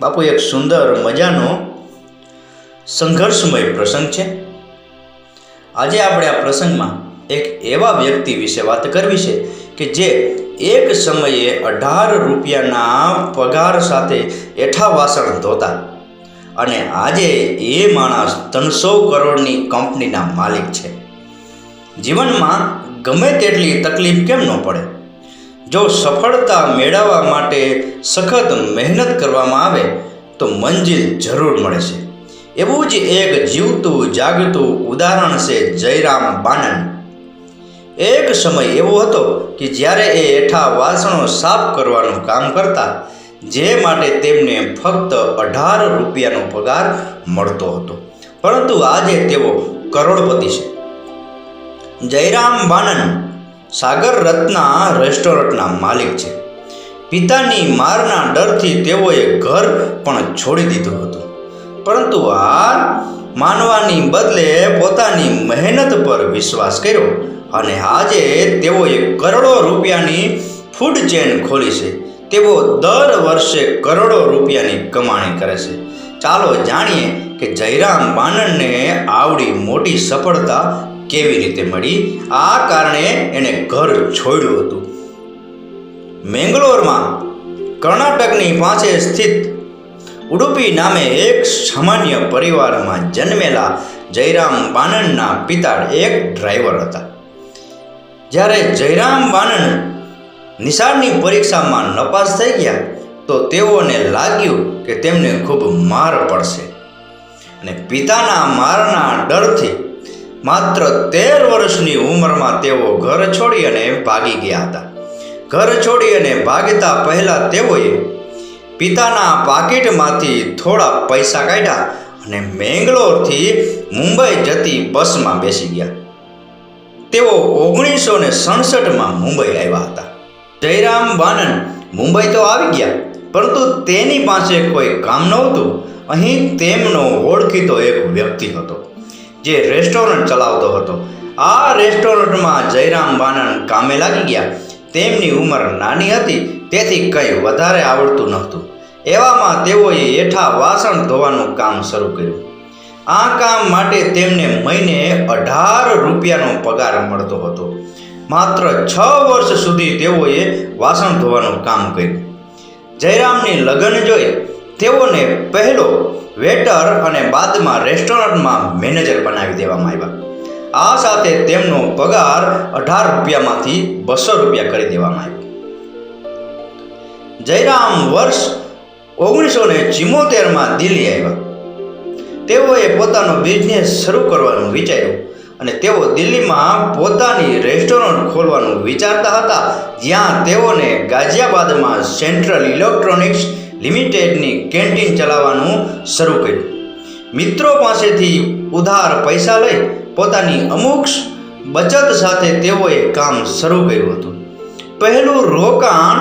બાપુ, એક સુંદર મજાનો સંઘર્ષમય પ્રસંગ છે. આજે આપણે આ પ્રસંગમાં એક એવા વ્યક્તિ વિશે વાત કરવી છે કે જે એક સમયે અઢાર રૂપિયાના પગાર સાથે એઠા વાસણ ધોતા અને આજે એ માણસ ત્રણસો કરોડની કંપનીના માલિક છે. જીવનમાં ગમે તેટલી તકલીફ કેમ ન પડે? જો સફળતા મેળવવા માટે સખત મહેનત કરવામાં આવે, તો મંજિલ જરૂર મળે છે. એવું જ એક જીવતું, જાગતું ઉદાહરણ છે જયરામ બાનન. એક સમય એવો હતો કે જ્યારે એ એઠા વાસણો સાફ કરવાનું કામ કરતા, જે માટે તેમને ફક્ત અઢાર રૂપિયાનો પગાર મળતો હતો. પરંતુ આજે તેઓ કરોડપતિ છે. જયરામ બાનન સાગર રત્ના રેસ્ટોરન્ટના માલિક છે. પિતાની મારના ડરથી તેઓએ ઘર પણ છોડી દીધું હતું. પરંતુ હાર માનવાની બદલે પોતાની મહેનત પર વિશ્વાસ કર્યો અને આજે તેઓએ કરોડો રૂપિયાની ફૂડ ચેન ખોલી છે. તેઓ દર વર્ષે કરોડો રૂપિયાની કમાણી કરે છે. ચાલો જાણીએ કે જયરામ બાનણને આવડી મોટી સફળતા કેવી રીતે મળી? આ કારણે એણે ઘર છોડ્યું હતું. મેંગલોરમાં કર્ણાટકની પાસે સ્થિત ઉડુપી નામે એક સામાન્ય પરિવારમાં જન્મેલા જયરામ બાનનના પિતા એક ડ્રાઈવર હતા. જ્યારે જયરામ બાનન નિશાળની પરીક્ષામાં નપાસ થઈ ગયા, તો તેઓને લાગ્યું કે તેમને ખૂબ માર પડશે. અને પિતાના મારના ડરથી માત્ર તેર વર્ષની ઉંમરમાં તેઓ ઘર છોડી અને ભાગી ગયા હતા. ઘર છોડી અને ભાગતા પહેલા તેઓએ પિતાના પાકીટમાંથી થોડા પૈસા કાઢ્યા અને મેંગલોરથી મુંબઈ જતી બસમાં બેસી ગયા. તેઓ ઓગણીસો ને સડસઠમાં મુંબઈ આવ્યા હતા. જયરામ બાનન મુંબઈ તો આવી ગયા, પરંતુ તેની પાસે કોઈ કામ નહોતું. અહીં તેમનો ઓળખીતો એક વ્યક્તિ હતો. જે રેસ્ટોરન્ટ ચલાવતો હતો. આ રેસ્ટોરન્ટમાં જયરામ બાનન કામે લાગી ગયા. તેમની ઉંમર નાની હતી, તેથી કંઈ વધારે આવડતું નહોતું. એવામાં તેઓએ એઠા વાસણ ધોવાનું કામ શરૂ કર્યું. આ કામ માટે તેમને મહિને અઢાર રૂપિયાનો પગાર મળતો હતો. માત્ર છ વર્ષ સુધી તેઓએ વાસણ ધોવાનું કામ કર્યું. જયરામની લગ્ન જોઈ તેઓને પહેલો વેટર અને બાદમાં રેસ્ટોરન્ટમાં મેનેજર બનાવી દેવામાં આવ્યા. આ સાથે તેમનો પગાર અઢાર રૂપિયામાંથી બસો રૂપિયા કરી દેવામાં આવ્યો. જયરામ વર્ષ ઓગણીસો ને ચિમોતેરમાં દિલ્હી આવ્યા. તેઓએ પોતાનો બિઝનેસ શરૂ કરવાનું વિચાર્યું અને તેઓ દિલ્હીમાં પોતાની રેસ્ટોરન્ટ ખોલવાનું વિચારતા હતા, જ્યાં તેઓને ગાઝિયાબાદમાં સેન્ટ્રલ ઇલેક્ટ્રોનિક્સ લિમિટેડની કેન્ટીન ચલાવવાનું શરૂ કર્યું. મિત્રો પાસેથી ઉધાર પૈસા લઈ પોતાની અમુક બચત સાથે તેઓએ કામ શરૂ કર્યું હતું. પહેલું રોકાણ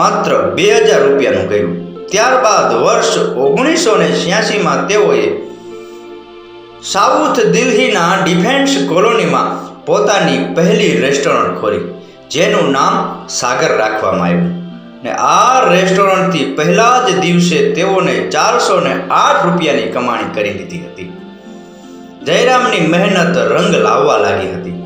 માત્ર બે હજાર રૂપિયાનું કર્યું. ત્યારબાદ વર્ષ ઓગણીસો ને છ્યાસીમાં તેઓએ સાઉથ દિલ્હીના ડિફેન્સ કોલોનીમાં પોતાની પહેલી રેસ્ટોરન્ટ ખોલી, જેનું નામ સાગર રાખવામાં આવ્યું. ને આ રેસ્ટોરન્ટથી પહેલા જ દિવસે તેઓને ચારસો ને આઠ રૂપિયાની કમાણી કરી લીધી હતી. જયરામની મહેનત રંગ લાવવા લાગી હતી.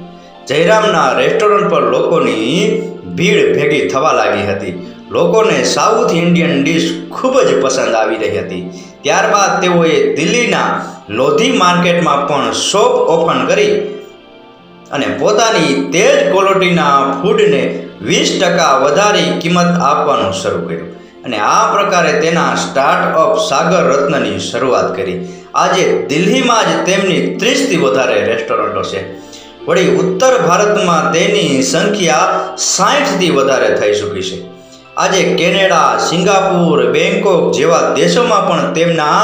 જયરામના રેસ્ટોરન્ટ પર લોકોની ભીડ ભેગી થવા લાગી હતી. લોકોને સાઉથ ઇન્ડિયન ડિશ ખૂબ જ પસંદ આવી રહી હતી. ત્યારબાદ તેઓએ દિલ્હીના લોધી માર્કેટમાં પણ શોપ ઓપન કરી અને પોતાની તે જ ક્વોલિટીના ફૂડને વીસ ટકા વધારી કિંમત આપવાનું શરૂ કર્યું અને આ પ્રકારે તેના સ્ટાર્ટઅપ સાગર રત્નની શરૂઆત કરી. આજે દિલ્હીમાં જ તેમની ત્રીસથી વધારે રેસ્ટોરન્ટો છે. વળી ઉત્તર ભારતમાં તેની સંખ્યા સાઠથી વધારે થઈ ચૂકી છે. આજે કેનેડા, સિંગાપુર બેંકોક જેવા દેશોમાં પણ તેમના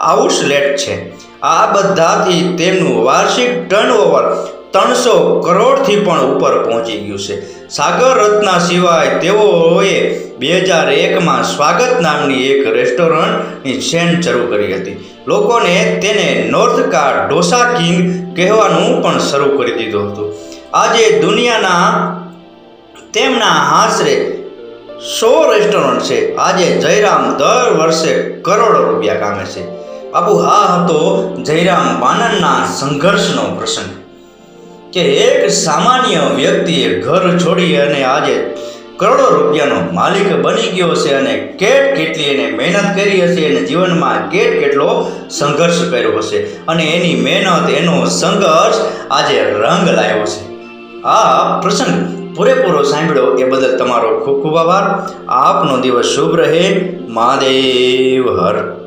આઉટલેટ છે. આ બધાથી તેમનું વાર્ષિક ટર્નઓવર ત્રણસો કરોડથી પણ ઉપર પહોંચી ગયું છે. સાગર રત્ના સિવાય તેઓએ બે હજાર એકમાં સ્વાગત નામની એક રેસ્ટોરન્ટની ચેન શરૂ કરી હતી. લોકોને તેને નોર્થ કા ડોસા કિંગ કહેવાનું પણ શરૂ કરી દીધું હતું. આજે દુનિયાના તેમના આશરે સો રેસ્ટોરન્ટ છે. આજે જયરામ દર વર્ષે કરોડો રૂપિયા કામે છે. આબુ આ હતો જયરામ બાનનના સંઘર્ષનો પ્રસંગ. કે એક સામાન્ય વ્યક્તિએ ઘર છોડી અને આજે કરોડો રૂપિયાનો માલિક બની ગયો છે અને કેટ કેટલી એને મહેનત કરી હશે અને જીવનમાં કેટ કેટલો સંઘર્ષ કર્યો હશે અને એની મહેનત, એનો સંઘર્ષ આજે રંગ લાવ્યો છે. આ પ્રસંગ પૂરેપૂરો સાંભળ્યો એ બદલ તમારો ખૂબ ખૂબ આભાર. આપનો દિવસ શુભ રહે. મહાદેવ હર.